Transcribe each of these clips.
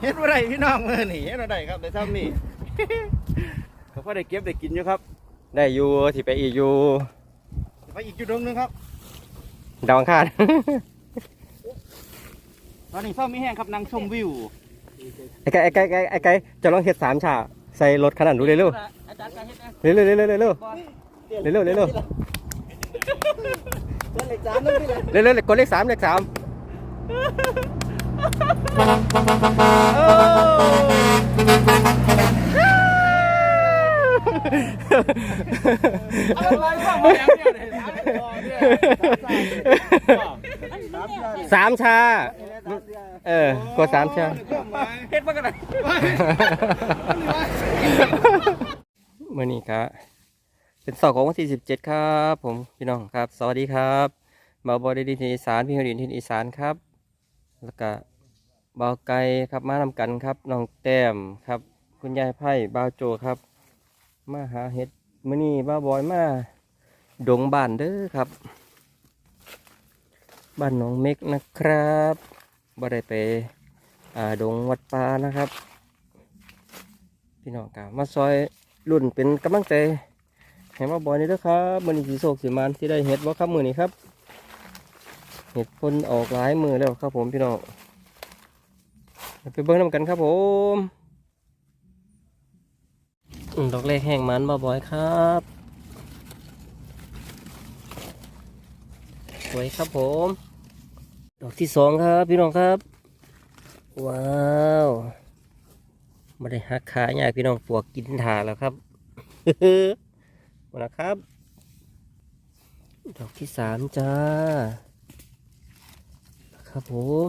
เฮ็ดอะไรพี่น้องเมื่อนี่เฮ็ดอะไรครับได้เท่านี้ก็พอได้เก็บได้กินอยู่ครับ ได้อยู่ที่ไปอีกอยู่ไปอีกจุดหนึงครับดาวอังคารตอนนี้เศร้ามีแห้งครับนั่งชมวิวไอ้ไก่ไอ้ไก่ไอ้ไอ้ไก่จะลองเฮ็ดสามฉากใส่รถขนาดดูเร็วอาจารย์การเฮ็ดนะๆเร็วๆเร็วๆเร็วๆเร็วๆเร็วบอลๆเร็วๆเร็วๆเร็วเดินเลยจานนึงนี่แหละๆเร็วๆกดเลขสามเลขสาม อะไรบ้างมาอย่าเดียวเลยสามตัวเนี่ยสามชาสามชา เออกดสามชาเฮ็ดมากันเลยมื่อนี้ครับเป็นสาร์ของวันที่สิบเจ็ดครับ ผมพี่น้องครับ สวัสดีครับบ่าบอยได้ดินอีสานพี่ฮดินที่อีสานครับ แล้วก็ บ่าวไก่ครับมานำกันครับน้องแต้มครับ คุณยายไพ่บ่าวโจครับ มาหาเห็ดมื่อนี้บ่าวบอยมาดงบ้านเด้อครับ บ้านหนองเม็กนะครับบ่ได้ไปอ่าดงวัดป่านะครับ พี่น้องกามาซอยรุ่นเป็นกำลังใจให้มาวบอยนี่เด้อครับมื่อนี้สีโศกสีมันที่ได้เห็ดบ่ครับมือนี้ครับเห็ดพ่นออกหลายมือแล้วครับผมพี่น้อง ไปเบิ้งน้ำกันครับผมดอกแรกแห้งมันมาบอยครับสวยครับผม ดอกที่สองครับพี่น้องครับ ว้าวไม่ได้หักขาใหญ่พี่น้องปวกกินถาแล้วครับหมดแล้วครับ ดอกที่สามจ้า ครับผม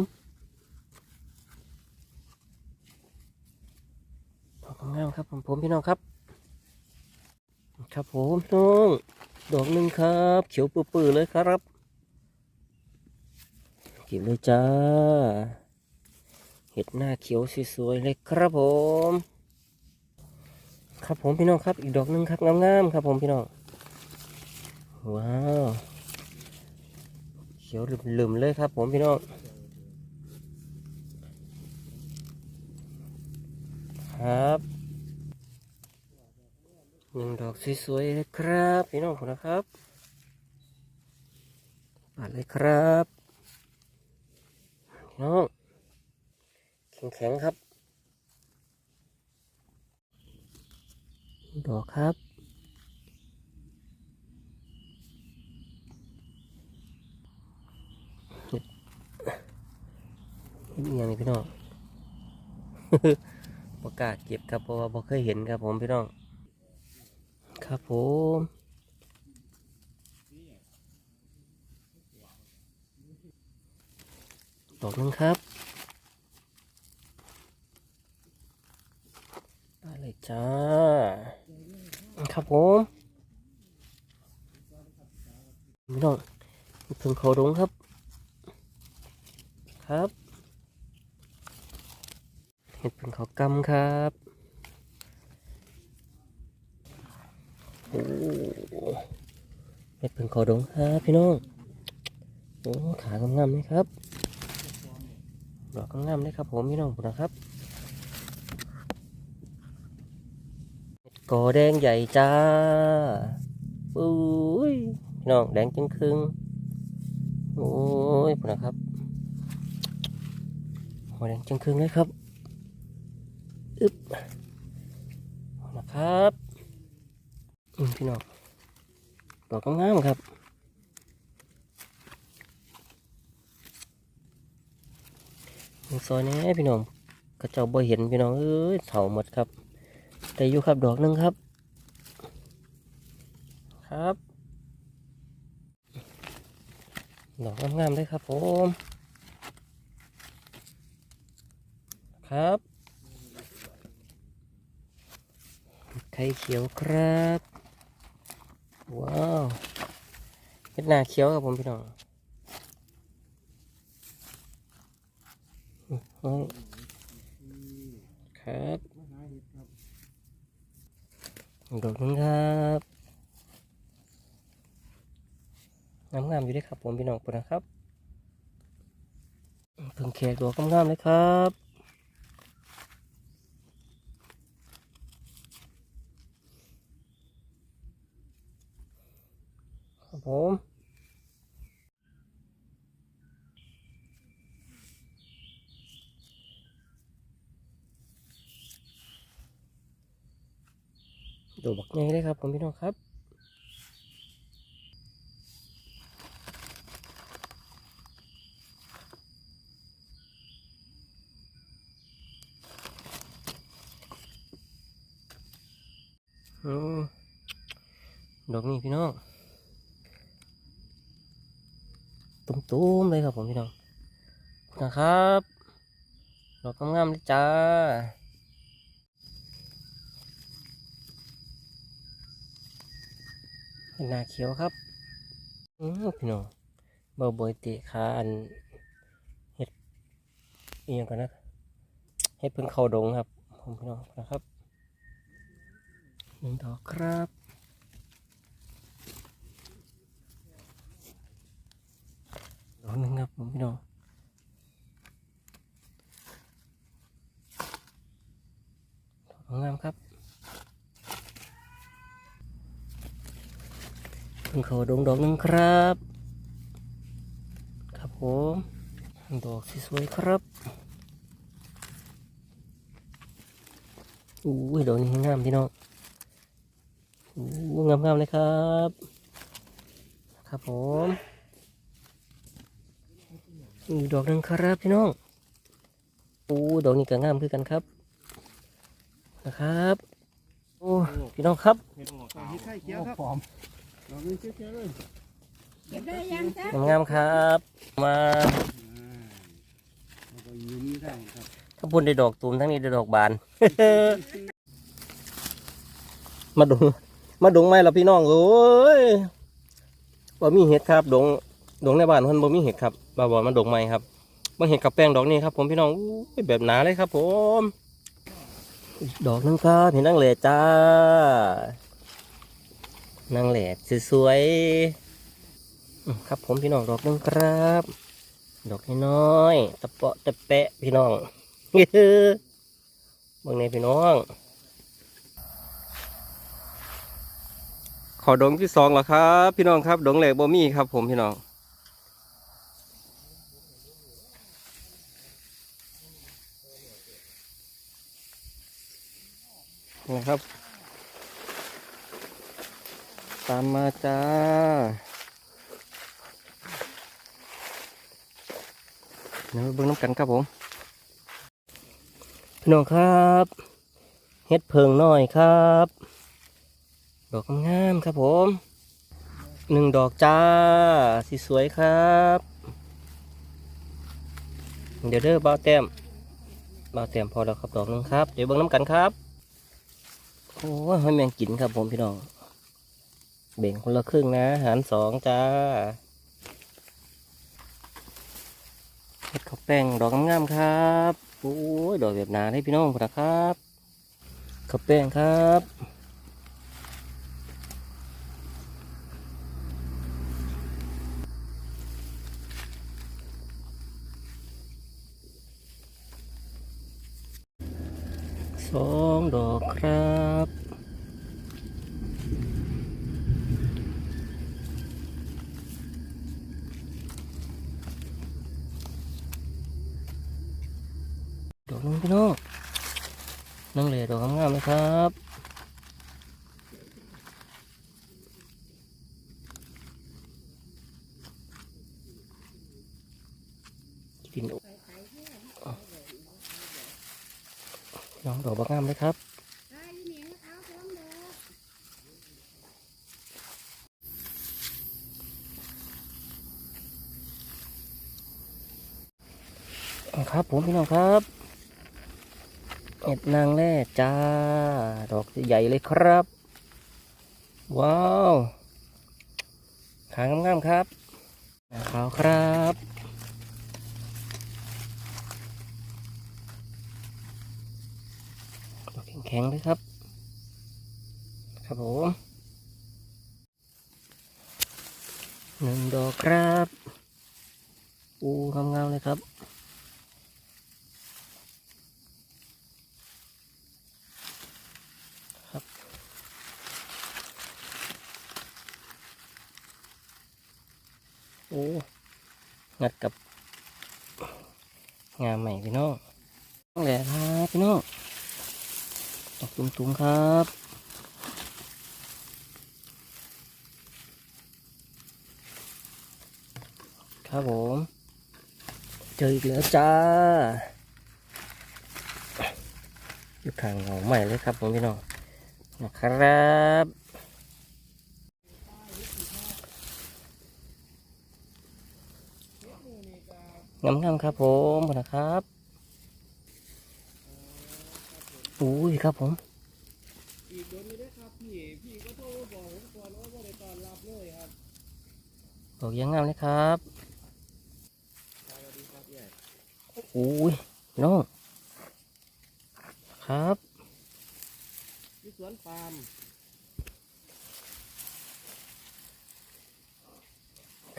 ดอก งามครับผมผมพี่น้องครับ ครับผมน้องดอกหนึ่งครับ เขียวปื้อๆเลยครับเก็บเลยจ้า เห็ดหน้าเขียวสวยๆเลยครับผม ครับผมพี่น้องครับ อีกดอกหนึ่งครับงามๆครับผมพี่น้อง ว้าว เขียวลืมๆเลยครับผมพี่น้อง ครับหนึ่งดอกสวยๆเลยครับพี่น้องผมนะครับปาดเลยครับพี่น้องแข็งๆครับ ดอกครับเอียงพี่น้อง ประกาศเก็บครับเพราะว่าบ่เคยเห็นครับผมพี่น้อง ครับผมดอกนึงครับได้เลยจ้า ครับผมพี่น้องเพิ่งเขาดงครับ ครับ เห็ดเพิ่งเขากำครับโอ้เห็ดเพิ่งเขาดงครับพี่น้องโอ้ขางามๆเลยครับดอกงามเลยครับผมพี่น้องผมนะครับกอแดงใหญ่จ้าปุ้ยพี่น้องแดงจึงครึ่งโอ้ยพุ่นะครับหัวแดงจึงครึ่งเลยครับ อึ๊บนะครับพี่น้องดอกงามๆครับซอยนี้พี่น้องกระเจ้าบ่เห็นพี่น้องเอ้ยเถาหมดครับ แต่อยู่ครับดอกหนึ่งครับ ครับดอกงามๆเลยครับผม ครับ ไข่เขียวครับ ว้าวเห็ดหนาเขียวครับผมพี่น้องครับดอกนึงครับงามงามๆอยู่ด้วยครับผมพี่น้องปุ่นนะครับเพิ่งแขกดอกงามๆเลยครับ ผมดูบักใหญ่เลยครับผมพี่น้องครับอืมดอกนี้พี่น้อง ตุ้มๆเลยครับผมพี่น้องคุณนะครับดอกงามๆเลยจ้าเป็นนาเขียวครับอืพี่น้องเบาบอยตะขาอันเห็ดเอียงกันนะเห็ดเพิ่งเข้าดงครับ ผมพี่น้องนะครับหนึ่งดอกครับ ดอกหนึ่งครับผมพี่น้องดอกงามครับ เพิ่งเข้าดงดอกหนึ่งครับ ครับผมดอกสวยๆครับอู้ยดอกนี้งามพี่น้องอู้งามๆเลยครับ ครับผมอีกดอกหนึ่งครับพี่น้องอู้ดอกนี้ก็งามคือกันครับ นะครับ โอ้พี่น้องครับ เห็ดไข่เขียวครับดอกนี้เขียวๆเลยเก็บได้ยังจ๊ะงามครับ มาแล้วก็ยืนนี่ได้ครับถ้าพุ่นได้ดอกตูมทั้งนี้ได้ดอกบาน มาดงมาดงไม้ละพี่น้องเอ้ยบ่มีเห็ดครับ ดงดงในบ้านเพิ่นบ่มีเห็ดครับบ่าบ่มาดงไม้ครับมาเห็ดกับแป้งดอกนี้ครับ ผมพี่น้องแบบหนาเลยครับ ผม ดอกหนึงครับเห็นนางแหล่จ้า นางแหล่สวยๆครับผมพี่น้องดอกนึงครับ ดอกน้อยตะเปาะตะแปะพี่น้องเฮ้อเบิ่งในพี่น้อง ขอดงที่สองแล้วครับ พี่น้องครับ ดงแหลกบ่มีครับ ผมพี่น้องนะครับ ตามมาจ้า เดี๋ยวเบิ่งน้ำกันครับผม พี่น้องครับเฮ็ดเพิงน้อยครับ ดอกงามครับผมหนึ่งดอกจ้าสีสวยครับ เดี๋ยวเด้อบ่าวแต้มบ่าวแต้มพอแล้วครับดอกนึงครับ เดี๋ยวเบิ่งน้ำกันครับ โอ้ยหอยแมงกินครับผมพี่น้อง เบ่งคนละครึ่งนะ หารสองจ้าเห็ดข้าวแป้งดอกงามๆครับโอ้ยดอกแบบหนาให้พี่น้องนนะครับข้าวแป้งครับสองดอกครับ อกนึงพี่น้องนั่งเหล่ดอกงามๆเลยครับกินน้องดอกบางงามเลยครับครับผมพี่น้องครับ ดนางแร่จ้า ดอกใหญ่เลยครับ ว้าว ขางงามๆครับขาวครับดอกแข็งๆเลยครับ ครับผมหนึ่งดอกครับ อูงามๆเลยครับ โอ้งัดกับงามใหม่พี่น้องต้องแหละครับพี่น้องดอกตุ้มๆครับครับผมเจออีกแล้วจ้าอยู่ข้างเงาใหม่เลยครับผมพี่น้องนะครับ งามๆครับผมนะครับอุ้ยครับผมอีกโดนไม่ได้ครับพี่พี่ก็โทรมาบอกผมก่อนว่าไม่ได้ตอนรับเลยครับดอกยังงามเลยครับสวัสดีครับพี่ใหญ่อุ้ยน้องครับที่สวนปาล์ม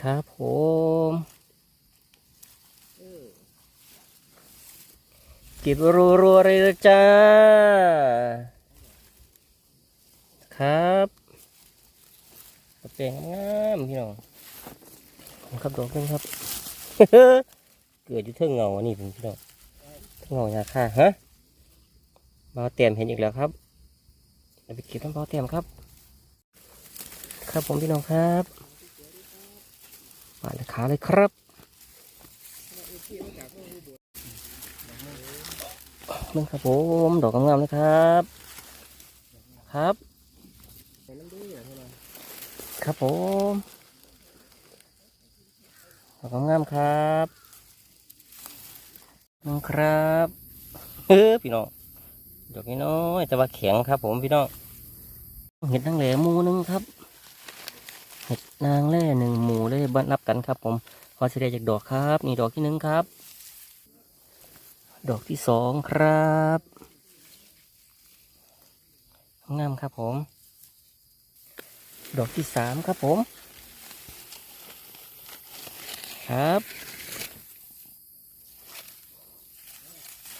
ครับผม เออ เก็บรัวๆเลยจ้า ครับกระเปงงามพี่น้องครับดอกนึงครับ เกิดอยู่เทิงเงาอันนี้พี่น้องเทิงเงายาค่าฮะบาเตียมเห็นอีกแล้วครับเอาไปเก็บน้ำบาเตียมครับ ครับผมพี่น้องครับมาเลยขาเลยครับ มึงครับผมดอกงามๆเลยครับ ครับครับผมดอกงามๆครับน้องครับเออพี่น้องดอกน้อยแต่ว่าแข็งครับ ผมพี่น้องเห็ดนางแหล่หมูหนึงครับเห็ดนางแหล่หนึ่งหมูเลยบันนับกันครับ ผมพอเสได็จจากดอกครับนี่ดอกที่หนึ่งครับ ดอกที่สองครับ งามครับผม ดอกที่สามครับผม ครับ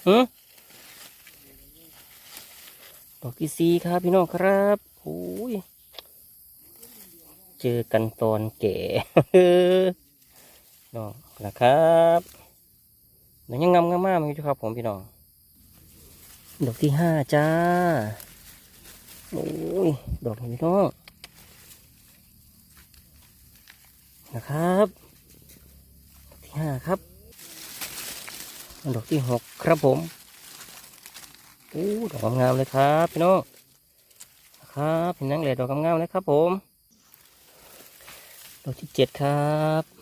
หือดอกที่สี่ครับพี่น้องครับโอ้ยเจอกันตอนแก่น้องนะครับ ดี๋ยวยังงามงามมากอยู่ครับผมพี่น้อง ดอกที่ห้าจ้า โอ้ย ดอกนี้พี่น้องนะครับที่ห้าครับ ดอกที่หกครับผมโอ้ดอกงามเลยครับพี่น้องนะครับเป็นนังเหลดดอกงามเลยครับผม ดอกที่เจ็ดครับ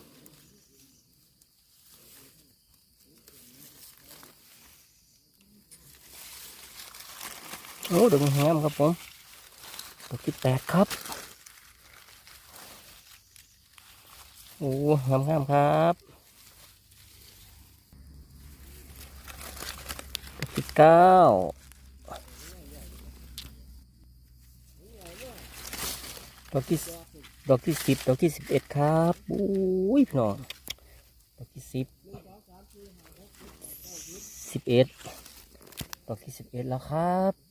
โอ้ดอกงามครับผมดอกที่แปดครับ โอ้งามงามครับดอกที่เก้าดอกที่ดอกที่สิบดอกที่สิบเอ็ดครับอุ้ยพี่น้องดอกที่สิบสิบเอ็ดดอกที่สิบเอ็ดแล้วครับ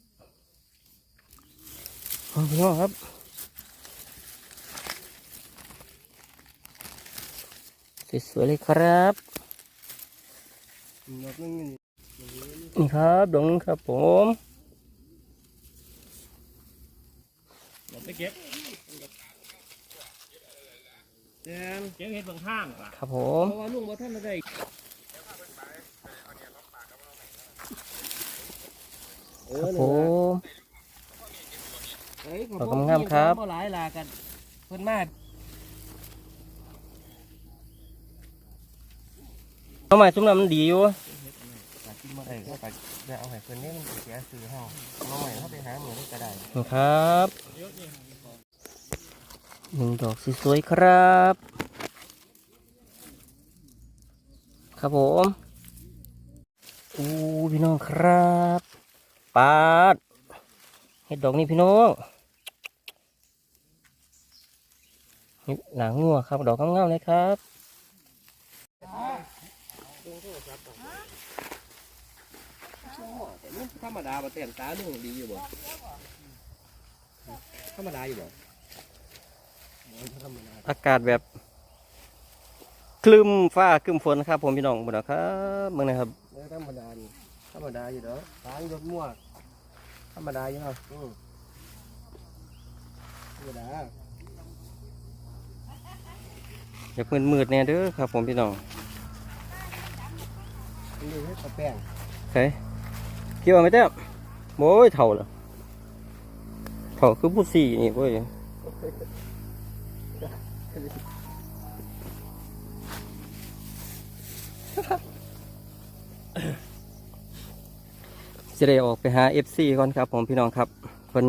พี่น้องครับสวยๆเลยครับดอกนึงนี่นี่ครับดอกนึงครับผมดอกไปเก็บแจนเก็บเห็ดบางข้างล่ะครับผเพมราะว่าลุงบ่ท่านได้เอคอรับนี่ผล่ะม เอ้ยดอกงามๆครับ บ่หลายลากันเพิ่นมาเอาใหม่ซุ้มน้ำมันดีอยู่ปากินบ่ได้ก็ไปไปเอาให้เพิ่นนี่มันเสียซื้อเฮาเอาใหม่เฮาไปหาหมูก็ได้นี่ครับหนึ่งดอกสวยๆครับ ครับผมอู้พี่น้องครับปาดเห็ดดอกนี่พี่น้องเห็ดหนังงัวครับ ดอกงามๆเลยครับแต่มันธรรมดาบ่แต่งตาลุงดีอยู่บ่ธรรมดาอยู่บ่ธรรมดาอากาศแบบคลึมฟ้าคลึมฝนครับ ผมพี่น้องบุญนะครับเมืองนะครับเออธรรมดานี่ธรรมดาอยู่เด้อทางรถมั่วธรรมดาอยู่เนาะอืมธรรมดา อย่าเพิ่นมืดแน่เด้อครับ ผมพี่น้องอันนี้ให้ตะแป้งใช่คิดว่าไม่เต้มโอ้ยเท่าละเท่าคือผู้สี่นี่เว้ยจะได้ออกไปหา FC ก่อนครับ ผมพี่น้องครับเพิ่น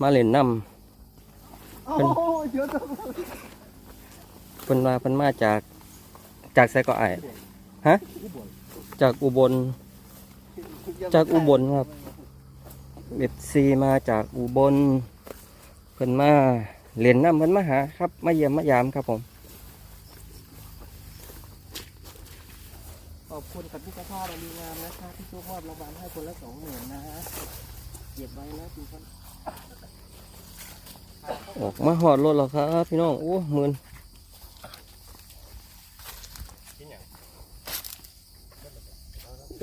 มาเล่นน้ำโอ้ยเดี๋ยวจะ เพิ่นมาเพิ่นมาจากจากไสก็ไอายฮะ จากอุบล จากอุบลครับเอฟซีมาจากอุบล เพิ่นมาเรียนน้ำเพิ่นมาหาครับ มาเยี่ยมมายามครับผม ขอบคุณกับพี่กระทาเราดีงามนะคะที่ช่วยมอบรางวัลให้คนละสองหมื่นนะฮะเก็บไว้นะคุณคน ออกมาหอดรถแล้วครับ พี่น้อง โอ้หมื่น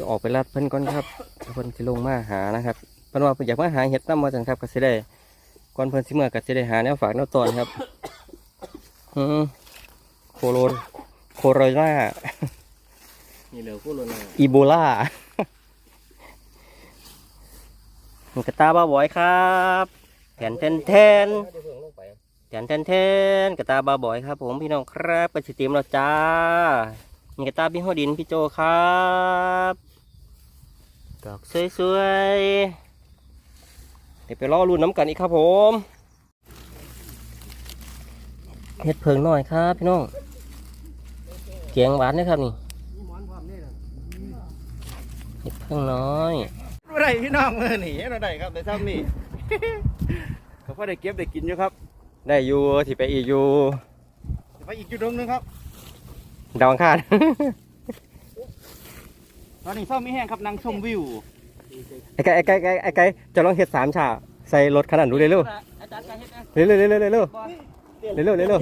ดี๋ยวออกไปรัดเพิ่นก่อนครับเพิ่นสิลงมาหานะครับเพิ่นว่าเพิ่นอยากมาหาเห็ดน้ำมาจังครับก็สิได้ก่อนเพิ่นสิเมื่อก็สิได้หาแนวฝากแนวตอนครับอืมโคโรนโคโรนานี่เหลือกู้เลยนะอีโบลากระตาบ้าบอยครับแทนแทนแทนเดี๋ยวเพิ่งลงไปแทนแทนแทนกระตาบ้าบอยครับ ผมพี่น้องครับไปสิเตรียมแล้วจ้านี่กระตาพี่หัวดินพี่โจครับ ดอกสวยๆ เดี๋ยวไปรอรุ่นน้ำกันอีกครับผมเห็ดเพิงหน่อยครับพี่น้องเกียงหวานนะครับนี่นี่หมอนความนี่นะเห็ดเพิงน้อยอะไรพี่น้องเออหนีอะไรครับแต่ซ้ำนี่ก็พอได้เก็บได้กินอยู่ครับ ได้อยู่ที่ไปอีกอยู่เดี๋ยวไปอีกจุดหนึงครับดาวอังคาร ตอนนี้เศร้าม่แห้งครับนางชมวิวไอ้ไก่ไอ้ไก่ไอ้ไก่จะลองเฮ็ดสามฉากใส่รถขนาดดูเลร็วๆเร็วอาจารย์การเฮ็ดนะๆเร็วๆเร็วๆเร็วๆเร็วๆเร็วๆเร็วๆเร็ว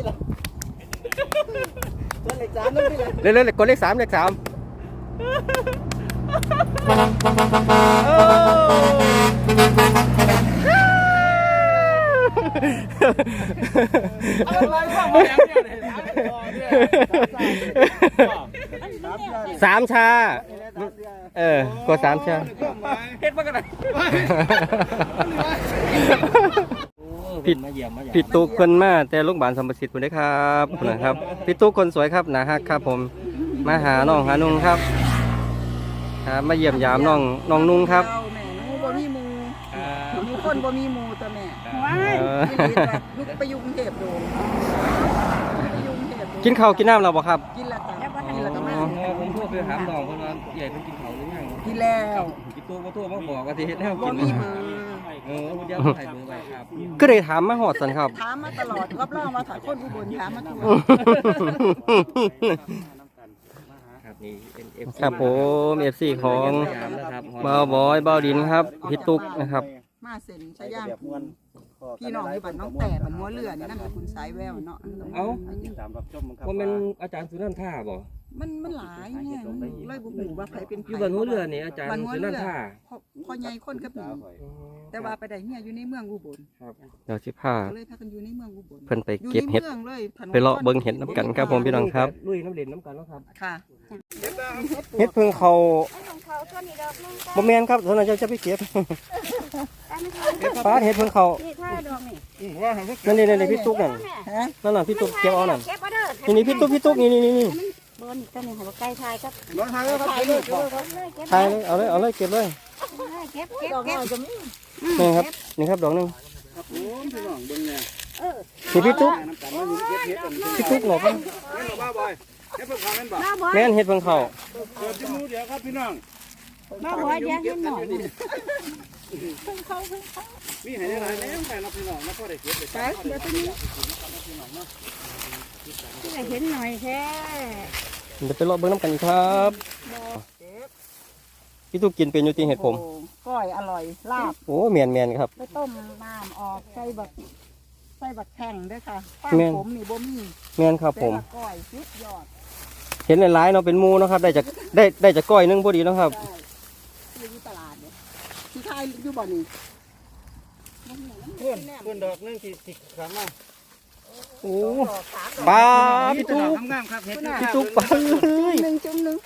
ตัวเลขสามนั่นนี่แหละๆเร็วๆกดเลขสามเลขสามเออะไรข้างมาอย่างเนี้ยเนี่ยสามชา เออ กดสามชาเฮ็ดมากันไหนผิดมาเยี่ยมมาเยี่ยมพี่ตุ๊กคนมาแต่โรงพยาบาลสมประสิทธิ์คุณได้ครับคุณนะครับพี่ตุ๊กคนสวยครับนะฮักครับผม มาหาน้องหานุ่งครับครับมาเยี่ยมยามน้องน้องนุ่งครับเจ้าแม่หนูบ่มีหมูหนูคนบ่มีหมูตัวแม่ ลูกไปอยุ่กรุงเทพโดนไปอยุ่กรุงเทพโดกินข้าวกินน้ำเราบ่ครับกินแล้วจ้ะกินแล้วก็มาผมโทรไปถามน้องเพิ่นว่าใหญ่เพิ่นกินข้าวหรือยังกินแล้วกินตัวบ่ตัวมาบอกว่าสิเฮ็ดแนวบ่กินมีเบอร์เออเดี๋ยวถ่ายเบอร์ไว้ครับก็ได้ถามมาฮอดสันครับถามมาตลอดรับรองว่าถ้าคนอุบลถามมาทั่วครับนี่เป็น FC ครับผม FC ของบ่าวบอยบ่าวดินครับพี่ตุ๊กนะครับ มาเซ็นชะย่างปู พี่น้องที่บ้านน้องแต่บ้านหัวเรือนี่นั่นแหละคุณสายแววเนาะเอ้า ตามรับชมครับว่าเป็นอาจารย์สุนันท่าบ่มันมันหลายแง่เลยบ่ฮู้ว่าใครเป็นไผอยู่บ้านหัวเรือนี่อาจารย์บ้านหัวสุเรืนันอท่าพ่อพ่อใหญ่คนกับหนูแต่ว่าไปได้เฮียอยู่ในเมืองอุบลเดี๋ยวสิพาก็เลยพากันอยู่ในเมืองอุบลเพิ่นไปอยู่เก็บในเห็ด เมืองเลยถนนไปเลาะเบิ่งเห็ดน้ำกันครับผมพี่น้องครับ ลุยน้ำเล่นน้ำกันแล้วครับค่ะเห็ดเพิ่งเขาของ เขาต้นนี้ดอกนึงบ่แม่นครับส่วนนั้นจะไปเก็บป้าดเห็ดเพิ่งเขานี่ถ้าดอกนี่นั่นนี่นี่พี่ตุ๊กนั่นฮะนั่นน่ะพี่ตุ๊กเก็บเอานั่นเก็บบ่เด้อนี่นี่พี่ตุ๊กพี่ตุ๊กนี่นี่นี่นี่บนต้นนี้หัวไก่ทายครับร้อนทางแล้วครับทายลูกบ่เก็บถ่ายเลยเอาเลยเอาเลยเก็บเลยเก็บเก็บเก็บนี่ครับนี่ครับดอกหนึงครับผมพี่น้องเบิ่งเนี่ยนี่พี่ตุ๊กน้ำกันมาอยู่เก็บเห็ดกันพี่ตุ๊กหลบแม่นบ่บ้าบอยเฮ็ดเพิ่งพาแม่นบ่น้าบ่แม่นเห็ดเพิ่งเขาเปิดจมูกเดี๋ยวครับพี่น้อง น้าบ่แยกเห็นหน่อยมีให้หลายๆแนวไปรับพี่น้องนะพอได้เก็บได้ไปเดี๋ยวตัวนี้ที่เห็นหน่อยแท้เดี๋ยวไปเลาะเบิ่งน้ำกันครับพี่ตุ๊กกินเป็นอยู่ที่เห็ดผมก้อยอร่อยลาบโอ้เมียนเมียนครับไปต้มน้ำออกใส่บักใส่บักแข่งด้วยค่ะแม่นผมนี่บ่มีเมียนครับผมก้อยสุดยอดเห็นหลายๆเนาะเป็นมูเนาะครับ ได้จากได้ได้จากก้อยนึงพอดีเนาะครับ ซื้ออยู่ตลาดเนี่ยที่ขายอยู่บ่อนี่เพื่อนเพื่อนดอกนึงที่ที่ขามมาโอ้ปลาพี่ตุ๊กงามๆครับเห็ดพี่ตุ๊กปลาเลยหนึ่งจุ่มหนึ่ง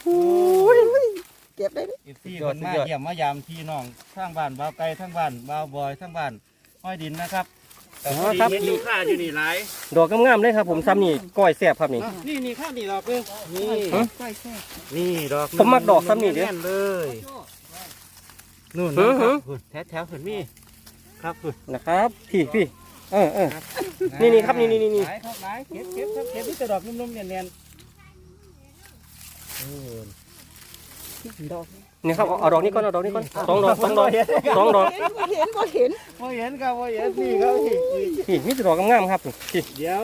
เก็บได้ดิอีซี่คนมาเยี่ยมมายามพี่น้องทั้งบ้านบ่าวไก่ทั้งบ้านบ่าวบอยทั้งบ้านห้อยดินนะครับแต่พอดีเห็นลูกค้าอยู่นี่หลายดอกงามๆเลยครับ ผมซ้ำนี่ก้อยแซ่บครับนี่อะนี่นี่ข้าวนี่ดอกเด้อนี่ฮะก้อยแซ่บนี่ดอกผมมักดอกซ้ำนี่เด้อแน่นเลย นู่นหืนะอคหืรัอบหุ่นแถวแถวหุ่นมีครับหุ่นนะครับพี่พี่เออเออ นี่นี่ครับนี่นี่นี่หลายครับหลายเก็บเก็บครับเก็บที่จะดอกนุ่มๆเนียนๆเออดอกนี่ครับเอาเอาดอกนี้ก่อนเอาดอกนี้ก่อนสองดอกสองดอกสองดอกเห็นบ่เห็นบ่เห็นพอเห็นครับพอเห็นนี่ครับนี่นี่พี่มีแต่ดอกงามๆครับนี่เดี๋ยว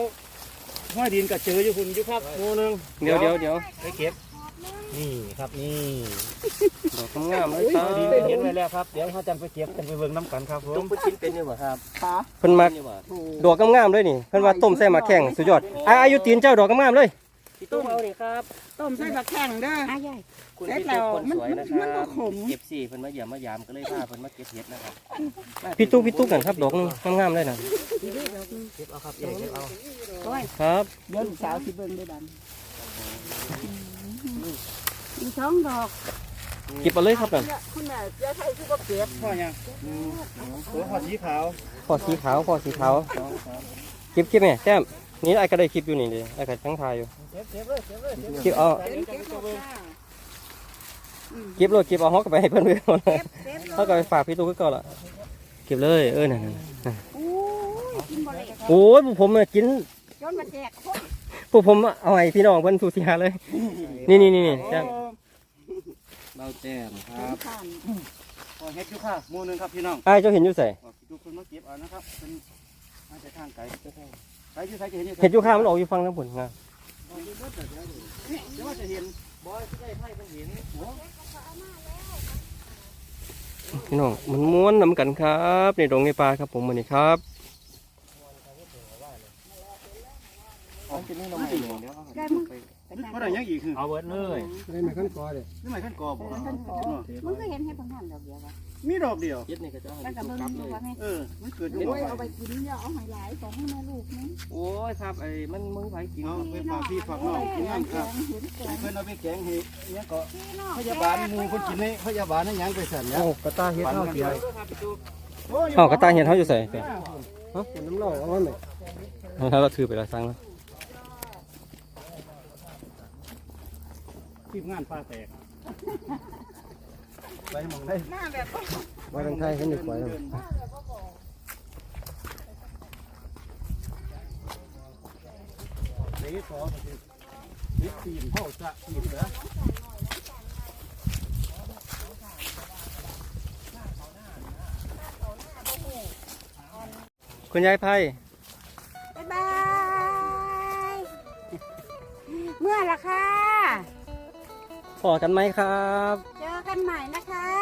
ห้อยดินก็เจออยู่คุณอยู่ครับโมนึงเดี๋ยวเดี๋ยวเดี๋ยวไปเก็บ นี่ครับนี่ดอกงามๆเลยครัห้บอยดินไปเห็นไว้แล้วครับเดี๋ยวเขาจังไปเก็บจังไปเบิ่งน้ำกันครับผมต้มชิ้นเป็นอยู่บ่ครับขาเพิ่นมาถูกดอกงามๆเลยนี่เพิ่นว่าต้มใส่หมาแข้งสุดยอดอะอายุตีนเจ้าดอกงามๆเลยพี่ตุ้มเอานี่ครับต้มใส่บักแข้งเด้ออะยายคุณเสร็จพี่แล้ตุ้วมคนมันสวยมันนะคมันรับ่บขมเก็บสี่เพิ่นมาเยี่ยมมายามก็เลยพาเพิ่นมาเก็บเห็ดนะครับพี่ตุ๊กพี่ตุ๊กกันครับดอกนึงงามๆเลยนะเก็บเอาครับเก็บเอาครับเดี๋ยวลูกสาวสิเบิ่งได้ดัน มีสองดอกเก็บเอาเลยครับนั่นคุณแม่จะใช้คือบ่เก็บพ่อยังตัวพอสีขาวพอสีขาวพอสีขาวเก็บเก็บแม่ยแก้มนี่ไอ้ก็ได้คลิปอยู่นี่ดิไอ้ก็ทั้งทายอยู่เก็บเก็บเลยเก็บเลยเก็บเอาเก็บเลยเก็บเอาฮอกไปให้เพื่อนเพื่อนหมดเลยเก็บเขาก็ไปฝากพี่ตุ๊กก็ละเก็บเลยเออนั่นนั่นนั่นโอ้ยกินบ่ได้โอ้ยผมน่ะกินจนมาแจกคน พวกผมเอาให้พี่น้องเพิ่นสูสีหาเลย นี่นี่นี่นี่แก้มเราแต้มคเก็รับบข้างพอเฮ็ดอยู่ค่ะหมู่หนึงครับพี่น้องไอ้ายเจ้าเห็นอยู่ใส่บอกพี่ตุ้มเพิ่นมาเก็บเอานะครับเป็นมาจากทางไกลไกลอยู่ไกลจะเห็นอยู่เห็นอยู่ข้างมันออกอยู่ฟังทั้งผลงาเดี๋ยวว่าจะเห็นบอยจะได้ไพ่เพิ่นเห็นโอ้พี่น้องมันม้วนนำกันครับในดงในป่าครับผมวันนี้ครับ เอาจะนี่เราไม่เดี๋ยวเอาได้มึงเพราะอะไรยังอีกคือเอาเบิดเลยได้ไหมขั้นกอเลยได้ไหมขั้นกอบ่มึงก็เห็นให้พังหันดอกเดียววะมีดอกเดียวเย็ดนี่ก็จะแล้วก็เบิ่งดูว่าแม่เออมันเกิดอยู่โอ้บ่ยเอาไปกินอย่าเอาให้หลายสองแม่ลูกนึงโอ้ยครับไอ้มันมึงไผกินเอาไปฝากพี่ฝากน้องกินน้ำครับเห็นแกงเพิ่อนเอาไปแกงให้ยังก็พยาบาลมู่เพิ่นกินให้พยาบาลให้ยังไปสั่นเนี่ยโอ้กระตาเห็ดปันเฮาเสียไปอ๋อกระตาเห็ดเฮาอยู่ใส่เสียน้ำเหล้าเอาไว้ไหมถ้าเราถือไปแล้วสั่งแล้ว ทีมงานป้าแตกไปมองได้มาแบบไว้ทางไทยเห็นดีกว่าแล้วเดี๋ยวขอนิดทีมเข้าจะทีมเหรอคุณยายไพ่บ๊ายบาย เมื่อละค่ะ พอกันไหมครับ เจอกันใหม่นะคะ